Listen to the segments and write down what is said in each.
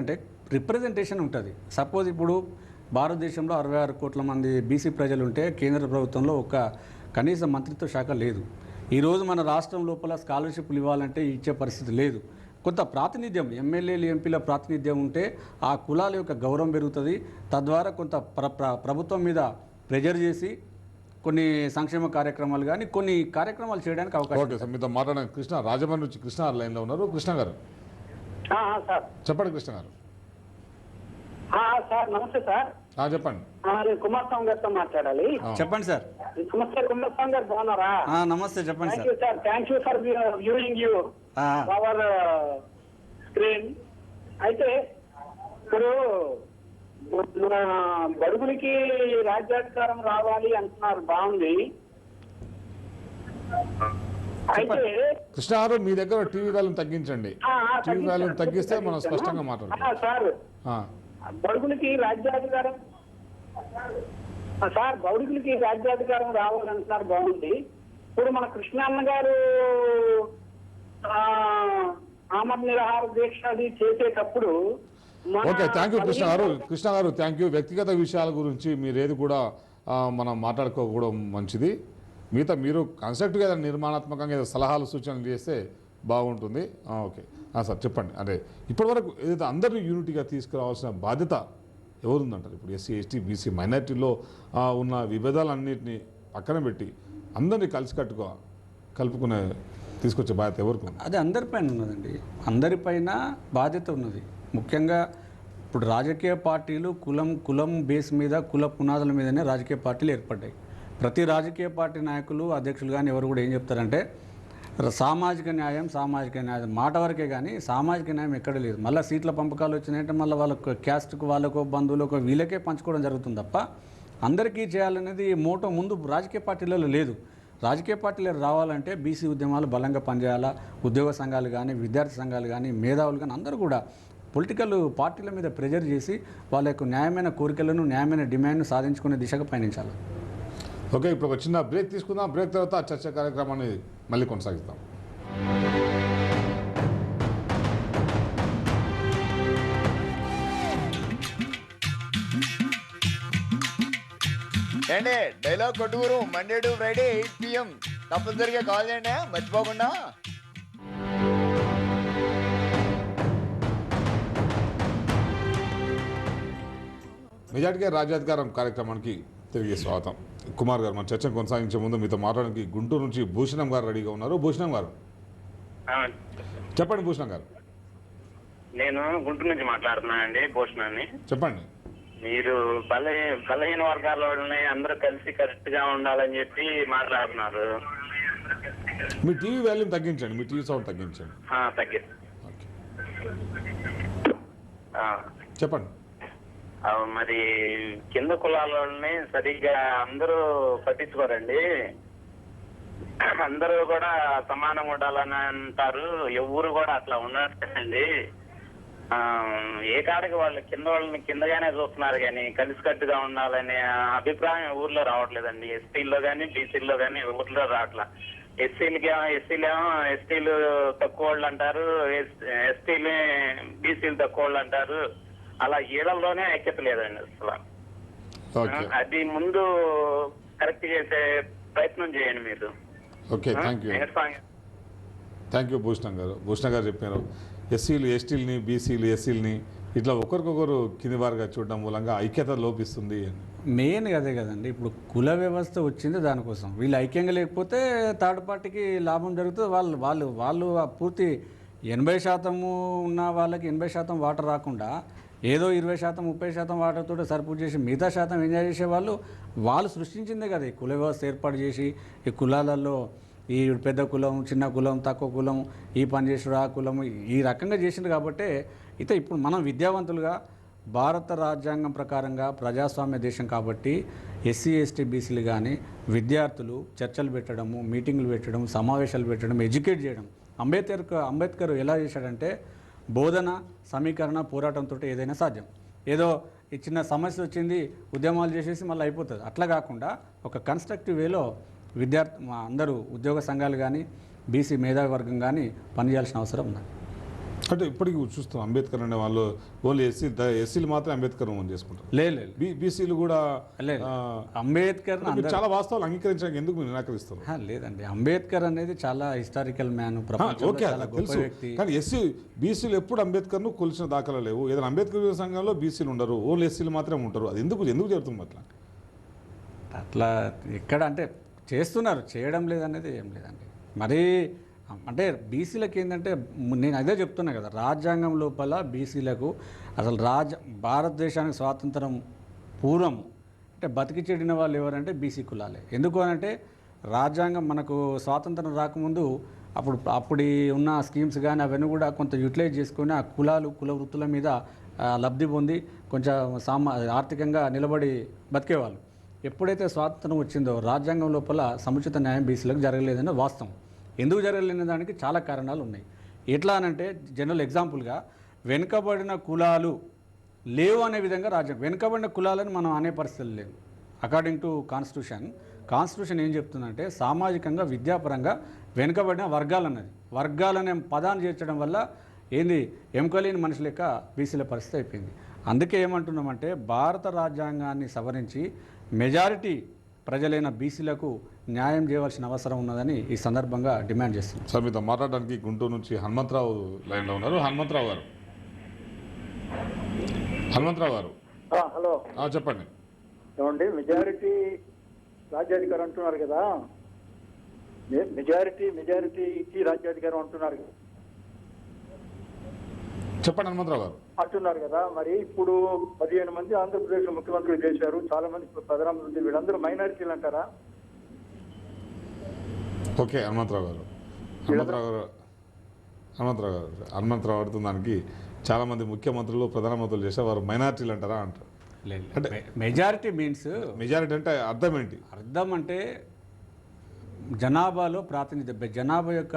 అంటే రిప్రజెంటేషన్ ఉంటుంది. సపోజ్ ఇప్పుడు భారతదేశంలో అరవై ఆరు కోట్ల మంది బీసీ ప్రజలు ఉంటే కేంద్ర ప్రభుత్వంలో ఒక కనీస మంత్రిత్వ శాఖ లేదు. ఈరోజు మన రాష్ట్రం లోపల స్కాలర్షిప్లు ఇవ్వాలంటే ఇచ్చే పరిస్థితి లేదు. కొంత ప్రాతినిధ్యం ఎమ్మెల్యేలు ఎంపీల ప్రాతినిధ్యం ఉంటే ఆ కులాల యొక్క గౌరవం పెరుగుతుంది. తద్వారా కొంత ప్ర ప్రభుత్వం మీద ప్రెజర్ చేసి కొన్ని సంక్షేమ కార్యక్రమాలు కానీ కొన్ని కార్యక్రమాలు చేయడానికి అవకాశం మీతో మాట్లాడిన కృష్ణ రాజమండ్రి నుంచి కృష్ణ లైన్లో ఉన్నారు. కృష్ణ గారు. చెప్పండి కృష్ణ గారు. ఆ, ఆ, సార్ నమస్తే సార్. చెప్పండి. ఆ, నేను కుమారస్వామి గారితో మాట్లాడాలి. చెప్పండి సార్. నమస్తే కుమారస్వామి గారు బాగున్నారా? ఆ, నమస్తే చెప్పండి thank sir. You sir. Thank you for viewing you ఆ, అవర్ స్క్రీన్ అయితే ఇప్పుడు మన బడుగులకి రాజ్యాధికారం రావాలి అంటున్నారు. బాగుంది. కృష్ణ గారు మీ దగ్గర టీవీ వాల్యూమ్ తగ్గించండి. టీవీ. వాల్యూమ్ తగ్గిస్తే మనం. స్పష్టంగా మాట్లాడతాం. సార్. బడుగులకి రాజ్యాధికారం. సార్ బౌడికులకి రాజ్యాధికారం రావాలంటున్నారు బాగుంది. ఇప్పుడు మన కృష్ణాన్న గారు ఆ, ఆమరణ నిరాహార దీక్ష అది చేసేటప్పుడు ఓకే థ్యాంక్ యూ కృష్ణ గారు. కృష్ణ గారు థ్యాంక్ యూ వ్యక్తిగత విషయాల గురించి మీరు ఏది కూడా మనం మాట్లాడుకోకపోవడం మంచిది. మిగతా మీరు కన్స్ట్రక్ట్గా ఏదైనా నిర్మాణాత్మకంగా ఏదో సలహాలు సూచనలు చేస్తే బాగుంటుంది. ఓకే. సార్ చెప్పండి. అంటే ఇప్పటివరకు ఏదైతే అందరినీ యూనిటీగా తీసుకురావాల్సిన బాధ్యత ఎవరుందంటారు? ఇప్పుడు ఎస్సీ ఎస్టీ బీసీ మైనార్టీలో ఉన్న విభేదాలన్నింటినీ పక్కన పెట్టి అందరినీ కలిసికట్టుగా కలుపుకునే తీసుకొచ్చే బాధ్యత ఎవరికి అది అందరిపైన ఉన్నదండి. అందరిపైన బాధ్యత ఉన్నది. ముఖ్యంగా ఇప్పుడు రాజకీయ పార్టీలు కులం కులం బేస్ మీద కుల పునాదుల మీదనే రాజకీయ పార్టీలు ఏర్పడ్డాయి. ప్రతి రాజకీయ పార్టీ నాయకులు అధ్యక్షులు కానీ ఎవరు కూడా ఏం చెప్తారంటే సామాజిక న్యాయం సామాజిక న్యాయం మాట వరకే కానీ సామాజిక న్యాయం ఎక్కడ లేదు. మళ్ళీ సీట్ల పంపకాలు వచ్చినాయంటే మళ్ళీ వాళ్ళకు క్యాస్ట్కు వాళ్ళకో బంధువులకో వీళ్ళకే పంచుకోవడం జరుగుతుంది తప్ప అందరికీ చేయాలనేది మోటో ముందు రాజకీయ పార్టీలలో లేదు. రాజకీయ పార్టీలు రావాలంటే బీసీ ఉద్యమాలు బలంగా పనిచేయాలా? ఉద్యోగ సంఘాలు కానీ విద్యార్థి సంఘాలు కానీ మేధావులు కానీ అందరూ కూడా పొలిటికల్ పార్టీల మీద ప్రెజర్ చేసి వాళ్ళ యొక్క న్యాయమైన కోరికలను న్యాయమైన డిమాండ్ను సాధించుకునే దిశగా పయనించాలి. ఓకే ఇప్పుడు ఒక చిన్న బ్రేక్ తీసుకుందాం. బ్రేక్ తర్వాత చర్చ కార్యక్రమాన్ని మళ్ళీ కొనసాగిస్తాం ఏండి dialogue కొట్టుగురు Monday to Friday eight PM తప్పనిసరిగా కాల్ చేయండి మర్చిపోకుండా. మెజార్టీగా రాజ్యాధికారం కార్యక్రమానికి తిరిగి స్వాగతం. కుమార్ గారు మన చర్చను కొనసాగించే ముందు మీతో మాట్లాడడానికి గుంటూరు నుంచి భూషణం గారు రెడీగా ఉన్నారు. భూషణం గారు. చెప్పండి భూషణం గారు. నేను గుంటూరు నుంచి మాట్లాడుతున్నానండి భూషణాన్ని. చెప్పండి. మీరు బల బలహీన వర్గాల వాళ్ళని అందరూ కలిసి కరెక్ట్గా ఉండాలని చెప్పి మాట్లాడుతున్నారు. మీ టీవీ వాల్యూమ్ తగ్గించండి మీ టీవీ సౌండ్ తగ్గించండి. ఆ, తగ్గి ఓకే. ఆ, చెప్పండి. మరి కింద కులాలని సరిగ్గా అందరూ పట్టించుకోరండి. అందరూ కూడా సమానం ఉండాలని అంటారు. ఎవరు కూడా అట్లా ఉండట్లేదండి. ఆ, ఏ కాడికి వాళ్ళు కింద వాళ్ళని కిందగానే చూస్తున్నారు కానీ కలిసికట్టుగా ఉండాలనే అభిప్రాయం ఊర్లో రావట్లేదండి. ఎస్టీల్లో కానీ బీసీల్లో కానీ ఊర్లో రావట్లా ఎస్సీలకి ఎస్సీలేమో ఎస్టీలు తక్కువ వాళ్ళు అంటారు ఎస్టీలు బీసీలు తక్కువ వాళ్ళు అంటారు. అలా ఈడల్లోనే ఐక్యత లేదండి అసలు. ఓకే. అది ముందు కరెక్ట్ చేసే ప్రయత్నం చేయండి మీరు. Okay thank you thank you Bhushanam గారు. భూషణం గారు చెప్పారు. ఎస్సీలు ఎస్టీలని బీసీలు ఎస్సీలని ఇట్లా ఒకరికొకరు కింది వారుగా చూడడం మూలంగా ఐక్యత లోపిస్తుంది అని. మెయిన్ అదే కదండి. ఇప్పుడు కుల వ్యవస్థ వచ్చింది దానికోసం. వీళ్ళు ఐక్యంగా లేకపోతే థర్డ్ పార్టీకి లాభం జరుగుతుంది. వాళ్ళు వాళ్ళు వాళ్ళు ఆ పూర్తి ఎనభై శాతము ఉన్న వాళ్ళకి ఎనభై శాతం వాటర్ రాకుండా ఏదో ఇరవై శాతం ముప్పై శాతం వాటర్తో సరిపోటు చేసి మిగతా శాతం ఎంజాయ్ చేసే వాళ్ళు వాళ్ళు సృష్టించిందే కదా. ఈ కుల వ్యవస్థ ఏర్పాటు చేసి ఈ కులాలలో ఈ పెద్ద కులం చిన్న కులం తక్కువ కులం ఈ పనిచేసుడు ఆ కులం ఈ రకంగా చేసింది కాబట్టే అయితే ఇప్పుడు మనం విద్యావంతులుగా భారత రాజ్యాంగం ప్రకారంగా ప్రజాస్వామ్య దేశం కాబట్టి ఎస్సీ ఎస్టీ బీసీలు కానీ విద్యార్థులు చర్చలు పెట్టడము మీటింగ్లు పెట్టడం సమావేశాలు పెట్టడం ఎడ్యుకేట్ చేయడం. అంబేద్కర్ అంబేద్కర్ ఎలా చేశాడంటే బోధన సమీకరణ పోరాటంతో ఏదైనా సాధ్యం. ఏదో ఈ చిన్న సమస్య వచ్చింది ఉద్యమాలు చేసేసి మళ్ళీ అయిపోతుంది. అట్లా కాకుండా ఒక కన్స్ట్రక్టివ్ వేలో విద్యార్థి అందరూ ఉద్యోగ సంఘాలు కానీ బీసీ మేధావి వర్గం కానీ పనిచేయాల్సిన అవసరం ఉంది అంటే ఇప్పటికి చూస్తాం అంబేద్కర్ అనే వాళ్ళు ఓన్లీ ఎస్సీ ఎస్సీలు మాత్రం అంబేద్కర్ ఓన్ చేసుకుంటారు. లేదు బీసీలు కూడా అంబేద్కర్ చాలా వాస్తవాలు అంగీకరించడానికి ఎందుకు మీరు నిరాకరిస్తారు లేదండి. అంబేద్కర్ అనేది చాలా హిస్టారికల్ మ్యాన్ ఓకే తెలుసు. వ్యక్తి. కానీ ఎస్సీ బీసీలు ఎప్పుడు అంబేద్కర్ను కొలిచిన దాఖలా లేవు. ఏదైనా అంబేద్కర్ సంఘంలో బీసీలు ఉండరు ఓన్లీ ఎస్సీలు మాత్రమే ఉంటారు. అది ఎందుకు ఎందుకు జరుగుతుంది అట్లా? అట్లా ఎక్కడ అంటే చేస్తున్నారు చేయడం లేదనేది ఏం లేదండి. మరి అంటే బీసీలకు ఏంటంటే నేను అదే చెప్తున్నా కదా రాజ్యాంగం లోపల బీసీలకు అసలు రాజ భారతదేశానికి స్వాతంత్రం పూర్వం అంటే బతికి చెడిన వాళ్ళు ఎవరంటే బీసీ కులాలే. ఎందుకు అనంటే రాజ్యాంగం మనకు స్వాతంత్రం రాకముందు అప్పుడు అప్పుడు ఉన్న స్కీమ్స్ కానీ అవన్నీ కూడా కొంత యూటిలైజ్ చేసుకొని ఆ కులాలు కుల వృత్తుల మీద లబ్ధి పొంది కొంచెం సామా ఆర్థికంగా నిలబడి బతికేవాళ్ళు. ఎప్పుడైతే స్వాతంత్రం వచ్చిందో రాజ్యాంగం లోపల సముచిత న్యాయం బీసీలకు జరగలేదని వాస్తవం. ఎందుకు జరగలేని దానికి చాలా కారణాలు ఉన్నాయి. ఎట్లా అనంటే జనరల్ ఎగ్జాంపుల్గా వెనుకబడిన కులాలు లేవు అనే విధంగా రాజ్యాంగం వెనుకబడిన కులాలని మనం అనే పరిస్థితులు లేవు. అకార్డింగ్ టు కాన్స్టిట్యూషన్ కాన్స్టిట్యూషన్ ఏం చెప్తుందంటే సామాజికంగా విద్యాపరంగా వెనుకబడిన వర్గాలు అన్నది వర్గాలనే పదాన్ని చేర్చడం వల్ల ఏంది? ఎముకలేని మనిషి లెక్క బీసీల పరిస్థితి అయిపోయింది. అందుకే ఏమంటున్నామంటే భారత రాజ్యాంగాన్ని సవరించి మెజారిటీ ప్రజలైన బీసీలకు న్యాయం చేయవలసిన అవసరం ఉన్నదని ఈ సందర్భంగా డిమాండ్ చేస్తున్నాం సార్ మీతో మాట్లాడడానికి గుంటూరు నుంచి హనుమంతరావు లైన్లో ఉన్నారు. హనుమంతరావు గారు. హనుమంతరావు గారు. ఆ, హలో. ఆ, చెప్పండి. ఏమండి మెజారిటీ రాజ్యాధికారం అంటున్నారు కదా? మె- మెజారిటీ మెజారిటీకి రాజ్యాధికారం అంటున్నారు కదా. చెప్పండి హనుమంతరావు గారు. అంటున్నారు కదా మరి ఇప్పుడు పదిహేను మంది ఆంధ్రప్రదేశ్ ముఖ్యమంత్రులు చేశారు. చాలా మంది ప్రధానమంత్రి వీళ్ళందరూ మైనారిటీలు అంటారా? ఓకే హనుమంతరావు గారు. హనుమంతరావు గారు హనుమంతరావు గారు హనుమంతరావు అడుగుతున్న దానికి చాలామంది ముఖ్యమంత్రులు ప్రధానమంత్రులు చేసే వారు మైనార్టీలు అంటారా అంటారు? అంటే మెజారిటీ మీన్స్ మెజారిటీ అంటే అర్థం ఏంటి? అర్థం అంటే జనాభాలో ప్రాతినిధ్యం జనాభా యొక్క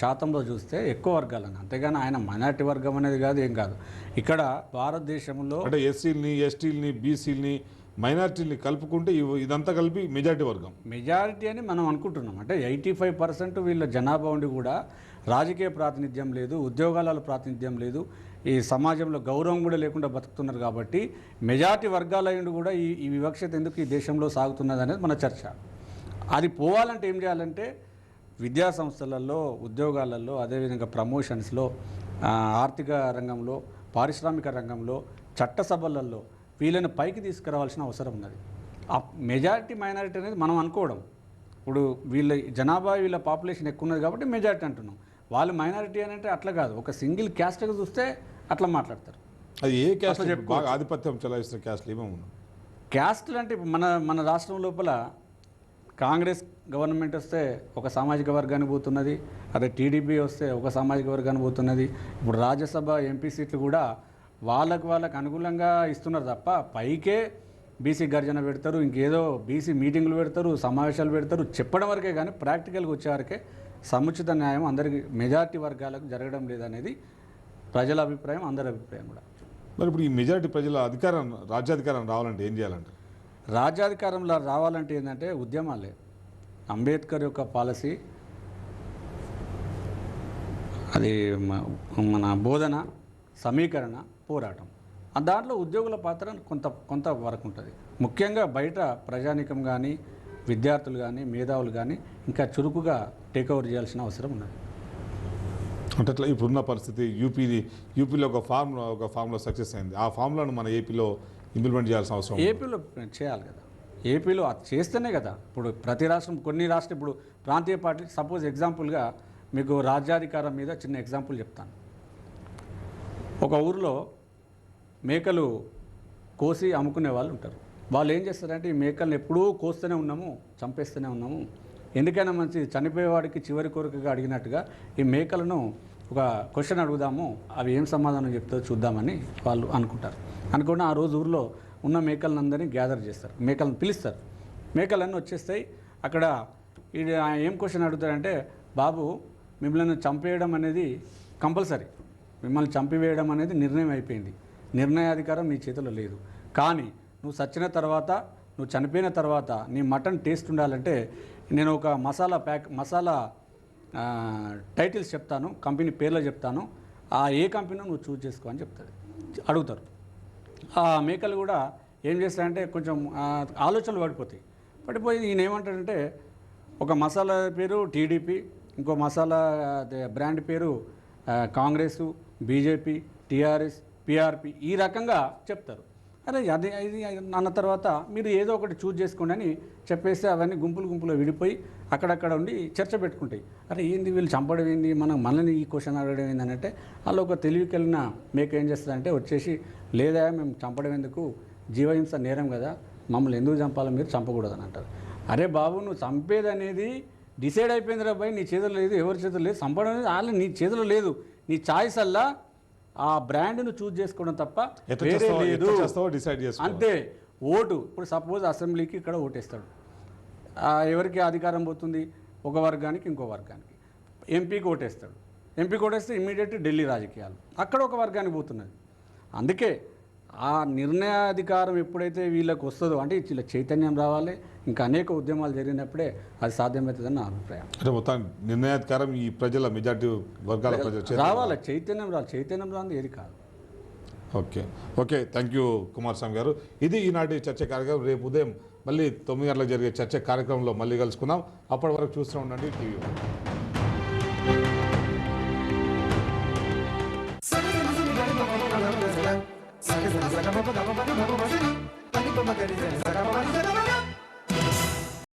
శాతంలో చూస్తే ఎక్కువ వర్గాలని అంతేగాని ఆయన మైనార్టీ వర్గం అనేది కాదు ఏం కాదు. ఇక్కడ భారతదేశంలో అంటే ఎస్సీలని ఎస్టీలని బీసీలని మైనార్టీని కలుపుకుంటే ఇదంతా కలిపి మెజారిటీ వర్గం. మెజారిటీ అని మనం అనుకుంటున్నాం. అంటే ఎయిటీ ఫైవ్ పర్సెంట్ వీళ్ళ జనాభా ఉండి కూడా రాజకీయ ప్రాతినిధ్యం లేదు ఉద్యోగాలలో ప్రాతినిధ్యం లేదు ఈ సమాజంలో గౌరవం కూడా లేకుండా బతుకుతున్నారు కాబట్టి మెజారిటీ వర్గాల కూడా ఈ ఈ వివక్షత ఎందుకు ఈ దేశంలో సాగుతున్నది అనేది మన చర్చ. అది పోవాలంటే ఏం చేయాలంటే విద్యా సంస్థలలో ఉద్యోగాలలో అదేవిధంగా ప్రమోషన్స్లో ఆర్థిక రంగంలో పారిశ్రామిక రంగంలో చట్టసభలలో వీళ్ళని పైకి తీసుకురావాల్సిన అవసరం ఉన్నది. ఆ మెజారిటీ మైనారిటీ అనేది మనం అనుకోవడం. ఇప్పుడు వీళ్ళ జనాభా వీళ్ళ పాపులేషన్ ఎక్కువ ఉన్నది కాబట్టి మెజారిటీ అంటున్నాం. వాళ్ళు మైనారిటీ అని అంటే అట్లా కాదు. ఒక సింగిల్ క్యాస్ట్గా చూస్తే అట్లా మాట్లాడతారు. అది ఏ క్యాస్ట్ బాగా ఆధిపత్యం చెలాయిస్తున్న క్యాస్ట్లు ఉన్నాయి? క్యాస్ట్లు అంటే మన మన రాష్ట్రం లోపల కాంగ్రెస్ గవర్నమెంట్ వస్తే ఒక సామాజిక వర్గానికి పోతున్నది. అదే టీడీపీ వస్తే ఒక సామాజిక వర్గానికి పోతున్నది. ఇప్పుడు రాజ్యసభ ఎంపీ సీట్లు కూడా వాళ్ళకు వాళ్ళకు అనుకూలంగా ఇస్తున్నారు తప్ప పైకే బీసీ గర్జన పెడతారు ఇంకేదో బీసీ మీటింగ్లు పెడతారు సమావేశాలు పెడతారు. చెప్పడం వరకే కానీ ప్రాక్టికల్గా వచ్చేవరకే సముచిత న్యాయం అందరికి మెజారిటీ వర్గాలకు జరగడం లేదనేది ప్రజల అభిప్రాయం అందరి అభిప్రాయం కూడా. మరి ఇప్పుడు ఈ మెజారిటీ ప్రజల అధికారం రాజ్యాధికారం రావాలంటే ఏం చేయాలంటే రాజ్యాధికారంలో రావాలంటే ఏంటంటే ఉద్యమాలే అంబేద్కర్ యొక్క పాలసీ అది మన బోధన సమీకరణ పోరాటం. ఆ దాంట్లో ఉద్యోగుల పాత్ర కొంత కొంత వరకు ఉంటుంది. ముఖ్యంగా బయట ప్రజానికం కానీ విద్యార్థులు కానీ మేధావులు కానీ ఇంకా చురుకుగా టేక్ ఓవర్ చేయాల్సిన అవసరం ఉన్నది. అంటే అట్లా ఇప్పుడున్న పరిస్థితి యూపీ యూపీలో ఒక ఫార్మ్ ఒక ఫామ్లో సక్సెస్ అయింది. ఆ ఫామ్లను మన ఏపీలో ఇంప్లిమెంట్ చేయాల్సిన అవసరం. ఏపీలో చేయాలి కదా. ఏపీలో అది చేస్తేనే కదా. ఇప్పుడు ప్రతి రాష్ట్రం కొన్ని రాష్ట్రం ఇప్పుడు ప్రాంతీయ పార్టీ సపోజ్ ఎగ్జాంపుల్గా మీకు రాజ్యాధికారం మీద చిన్న ఎగ్జాంపుల్ చెప్తాను. ఒక ఊరిలో మేకలు కోసి అమ్ముకునే వాళ్ళు ఉంటారు. వాళ్ళు ఏం చేస్తారంటే ఈ మేకలను ఎప్పుడూ కోస్తూనే ఉన్నాము చంపేస్తూనే ఉన్నాము. ఎందుకైనా మంచి చనిపోయేవాడికి చివరి కోరికగా అడిగినట్టుగా ఈ మేకలను ఒక క్వశ్చన్ అడుగుదాము అవి ఏం సమాధానం చెప్తుందో చూద్దామని వాళ్ళు అనుకుంటారు. అనుకున్న ఆ రోజు ఊరిలో ఉన్న మేకలందరినీ గ్యాదర్ చేస్తారు మేకలను పిలుస్తారు. మేకలన్నీ వచ్చేస్తాయి అక్కడ ఏం క్వశ్చన్ అడుగుతారంటే బాబు మిమ్మల్ని చంపేయడం అనేది కంపల్సరీ. మిమ్మల్ని చంపివేయడం అనేది నిర్ణయం అయిపోయింది. నిర్ణయాధికారం నీ చేతిలో లేదు. కానీ నువ్వు చచ్చిన తర్వాత నువ్వు చనిపోయిన తర్వాత నీ మటన్ టేస్ట్ ఉండాలంటే నేను ఒక మసాలా ప్యాక్ మసాలా టైటిల్స్ చెప్తాను కంపెనీ పేర్లు చెప్తాను. ఆ ఏ కంపెనీ నువ్వు చూజ్ చేసుకో అని చెప్తుంది అడుగుతారు. ఆ మేకలు కూడా ఏం చేస్తాయంటే కొంచెం ఆలోచనలు పడిపోతాయి. పడిపోయి ఈయన ఏమంటాడంటే ఒక మసాలా పేరు టీడీపీ ఇంకో మసాలా బ్రాండ్ పేరు Congress Congress BJP TRS PRP ఈ రకంగా చెప్తారు. అరే అది ఇది అన్న తర్వాత మీరు ఏదో ఒకటి చూజ్ చేసుకోండి అని చెప్పేస్తే అవన్నీ గుంపులు గుంపులు విడిపోయి అక్కడక్కడ ఉండి చర్చ పెట్టుకుంటాయి. అరే ఏంది వీళ్ళు చంపడం ఏంది? మనం మనల్ని ఈ క్వశ్చన్ అడగడం ఏంది అని అంటే వాళ్ళు ఒక తెలివికెళ్ళిన మేక ఏం చేస్తుందంటే వచ్చేసి లేదా మేము చంపడం ఎందుకు? జీవహింస నేరం కదా. మమ్మల్ని ఎందుకు చంపాలో మీరు చంపకూడదని అంటారు. అరే బాబు నువ్వు చంపేది అనేది డిసైడ్ అయిపోయింది రా నీ చేతిలో లేదు ఎవరి చేతిలో లేదు. చంపడం అనేది వాళ్ళు నీ చేతిలో లేదు. నీ చాయిస్ అల్లా ఆ బ్రాండ్ను చూజ్ చేసుకోవడం తప్ప వేరే లేదు. డిసైడ్ అంతే. ఓటు ఇప్పుడు సపోజ్ అసెంబ్లీకి ఇక్కడ ఓటేస్తాడు. ఆ, ఎవరికి అధికారం పోతుంది? ఒక వర్గానికి ఇంకో వర్గానికి. ఎంపీకి ఓటేస్తాడు. ఎంపీకి ఓటేస్తే ఇమ్మీడియట్ ఢిల్లీ రాజకీయాలు. అక్కడ ఒక వర్గానికి పోతున్నది. అందుకే ఆ నిర్ణయాధికారం ఎప్పుడైతే వీళ్ళకి వస్తుందో అంటే వీళ్ళ చైతన్యం రావాలి ఇంకా అనేక ఉద్యమాలు జరిగినప్పుడే అది సాధ్యమవుతుందని నా అభిప్రాయం. అంటే మొత్తం నిర్ణయాధికారం ఈ ప్రజల మెజార్టీ వర్గాల ప్రజల రావాలి చైతన్యం రావాలి. చైతన్యం రాని ఏది కాదు. Okay. Okay thank you Kumaraswamy గారు. ఇది ఈనాటి చర్చ కార్యక్రమం. రేపు ఉదయం మళ్ళీ తొమ్మిది గంటలకు జరిగే చర్చ కార్యక్రమంలో మళ్ళీ కలుసుకుందాం. అప్పటి వరకు చూస్తూ ఉండండి టీవీ.